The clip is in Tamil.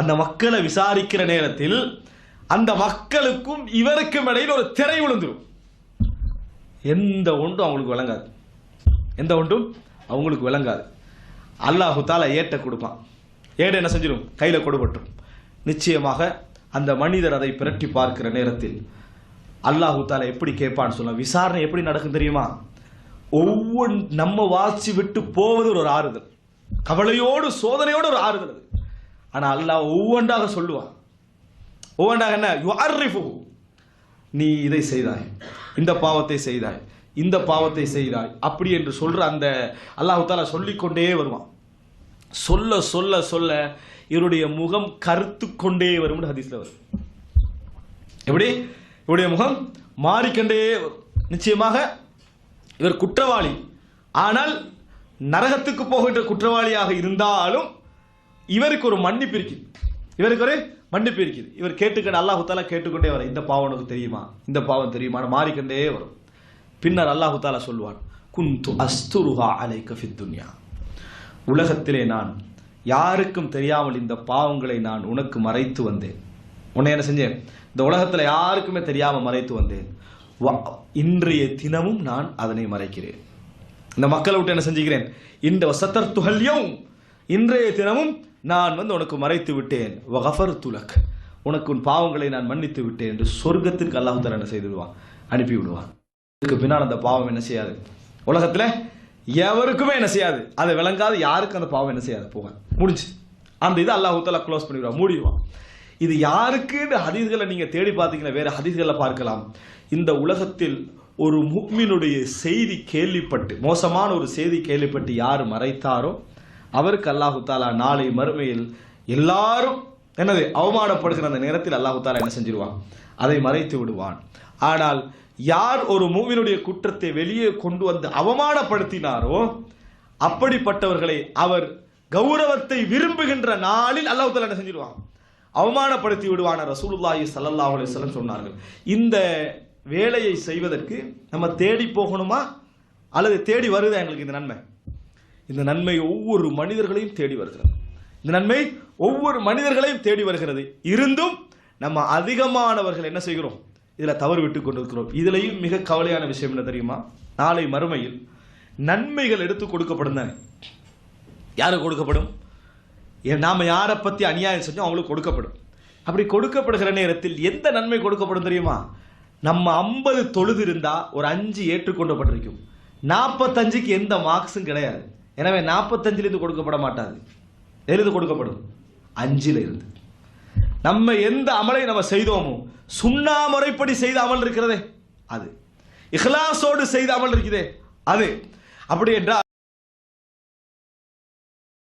அந்த மக்களை விசாரிக்கிற நேரத்தில் அந்த மக்களுக்கும் இவருக்கும் இடையில் ஒரு திரை விழுந்துடும் எந்த ஒன்றும் அவங்களுக்கு விளங்காது. எந்த ஒன்றும் அவங்களுக்கு விளங்காது. அல்லாஹு தாலா ஏட்ட கொடுப்பான். ஏடு என்ன செஞ்சிடும் கையில் கொடுபட்டுரும். நிச்சயமாக அந்த மனிதர் அதை பிரட்டி பார்க்கிற நேரத்தில் அல்லாஹு தாலா எப்படி கேட்பான்னு சொல்ல விசாரணை எப்படி நடக்கும் தெரியுமா? ஒவ்வொன் நம்ம வாசி விட்டு போவது ஒரு ஆறுதல். கவலையோடு சோதனையோடு ஒரு ஆறுதல் ஆனால் அல்லாஹ் ஒவ்வொன்றாக சொல்லுவான். ஒவ்வொன்றாக என்ன? யுஅர்ரிஃபுஹு. நீ இதை செய்தாய். இந்த பாவத்தை செய்தாய். இந்த பாவத்தை செய்தாய். அப்படி என்று சொல்கிற அந்த அல்லாஹு தாலா சொல்லிக்கொண்டே வருவான். சொல்ல சொல்ல சொல்ல இவருடைய முகம் கருத்து கொண்டே வரும் ஹதீஸில் வரும். எப்படி? இவருடைய முகம் மாறிக்கொண்டே வரும். நிச்சயமாக இவர் குற்றவாளி. ஆனால் நரகத்துக்கு போகின்ற குற்றவாளியாக இருந்தாலும் இவருக்கு ஒரு மன்னிப்பு இருக்குது. இவருக்கு ஒரு மன்னிப்பு இருக்குது. இவர் கேட்டுக்கொண்டு அல்லாஹுத்தாலா கேட்டுக்கொண்டே வரும் இந்த பாவம் உனக்கு தெரியுமா? இந்த பாவம் தெரியுமா மாறிக்கொண்டே வரும். பின்னர் அல்லாஹுத்தால தாலா சொல்வான் குந்து அஸ்துருஹா அலை ஃபித் துன்யா. உலகத்திலே நான் யாருக்கும் தெரியாமல் இந்த பாவங்களை நான் உனக்கு மறைத்து வந்தேன். உன்னை என்ன செஞ்சேன்? இந்த உலகத்தில் யாருக்குமே தெரியாமல் மறைத்து வந்தேன். வ- இன்றைய தினமும் நான் அதனை மறைக்கிறேன். இந்த மக்களை விட்டு என்ன செஞ்சுக்கிறேன்? இந்த வசத்தர் துகல்யம் இன்றைய தினமும் நான் வந்து உனக்கு மறைத்து விட்டேன். வகஃபர் துலக் உனக்கு உன் பாவங்களை நான் மன்னித்து விட்டேன் என்று சொர்க்கத்திற்கு அல்லாஹ் என்ன செய்து விடுவான் அனுப்பி விடுவான் இதுக்கு பின்னால் அந்த பாவம் என்ன செய்யாது? உலகத்தில் எவருக்குமே என்ன செய்யாது? அதை விளங்காது. யாருக்கும் அந்த பாவம் என்ன செய்யாது? போக. முடிஞ்சு. அந்த இதை அல்லாஹ் க்ளோஸ் பண்ணிவிடுவான் மூடிடுவான். இது யாருக்குன்னு ஹதீஸ்களை நீங்கள் தேடி பார்த்தீங்கன்னா வேறு ஹதீஸ்களை பார்க்கலாம். இந்த உலகத்தில் ஒரு முக்மினுடைய செய்தி கேள்விப்பட்டு மோசமான ஒரு செய்தி கேள்விப்பட்டு யார் மறைத்தாரோ அவருக்கு அல்லாஹு தாலா நாளை மறுமையில் எல்லாரும் என்னது அவமானப்படுகிற அந்த நேரத்தில் அல்லாஹு தாலா என்ன செஞ்சிருவான்? அதை மறைத்து விடுவான். ஆனால் யார் ஒரு மூவினுடைய குற்றத்தை வெளியே கொண்டு வந்து அவமானப்படுத்தினாரோ அப்படிப்பட்டவர்களை அவர் கௌரவத்தை விரும்புகின்ற நாளில் அல்லாஹ் தாலா என்ன செஞ்சிருவான்? அவமானப்படுத்தி விடுவான ரசூலுல்லாஹி ஸல்லல்லாஹு அலைஹி சொன்னார்கள். இந்த வேலையை செய்வதற்கு நம்ம தேடி போகணுமா? அல்லது தேடி வருதா எங்களுக்கு இந்த நன்மை? இந்த நன்மை ஒவ்வொரு மனிதர்களையும் தேடி வருகிறது. இந்த நன்மை ஒவ்வொரு மனிதர்களையும் தேடி வருகிறது. இருந்தும் நம்ம அதிகமானவர்கள் என்ன செய்கிறோம்? இதில் தவறு விட்டு கொண்டிருக்கிறோம். இதுலேயும் மிக கவலையான விஷயம் என்ன தெரியுமா? நாளை மறுமையில் நன்மைகள் எடுத்து கொடுக்கப்படும் தானே. யாருக்கு கொடுக்கப்படும்? ஏ- யாரை பற்றி அநியாயம் செஞ்சோம் அவங்களுக்கு கொடுக்கப்படும். அப்படி கொடுக்கப்படுகிற நேரத்தில் எந்த நன்மை கொடுக்கப்படும் தெரியுமா? நம்ம ஐம்பது தொழுது இருந்தால் ஒரு அஞ்சு ஏற்றுக்கொண்டப்பட்டிருக்கும். நாற்பத்தஞ்சுக்கு எந்த மார்க்ஸும் கிடையாது. எனவே நாற்பத்தஞ்சிலிருந்து கொடுக்கப்பட மாட்டாது எழுது கொடுக்கப்படும். அஞ்சில் இருந்து நம்ம எந்த அமலை நம்ம செய்தோமோ சுண்ணா முறைப்படி செய்த அமல் இருக்கிறதே அது. இஹ்லாசோடு செய்த அமல் இருக்குதே அது. அப்படி என்றால்